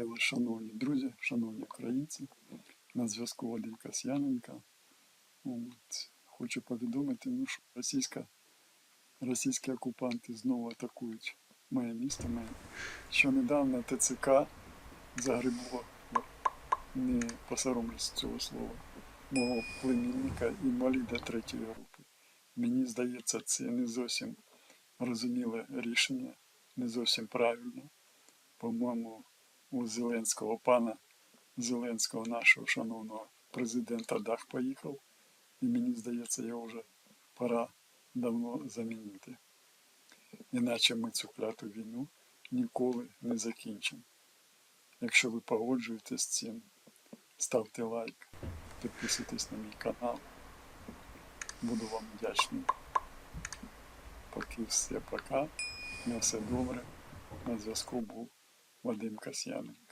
Вітаю вас, шановні друзі, шановні українці. На зв'язку Вадим Касьяненко. От, хочу повідомити, ну, що російська, російські окупанти знову атакують моє місто. Моє. Що недавно ТЦК загребло, не посоромлюсь цього слова, мого племінника інваліда третьої групи. Мені здається, це не зовсім розуміле рішення, не зовсім правильне по-моєму, у Зеленського пана Зеленського, нашого шановного президента, дах поїхав. І мені здається, його вже пора давно замінити. Іначе ми цю кляту війну ніколи не закінчимо. Якщо ви погоджуєтесь з цим, ставте лайк, підписуйтесь на мій канал. Буду вам вдячний. Поки все пока. На все добре. На зв'язку був Вадим Касьяненко.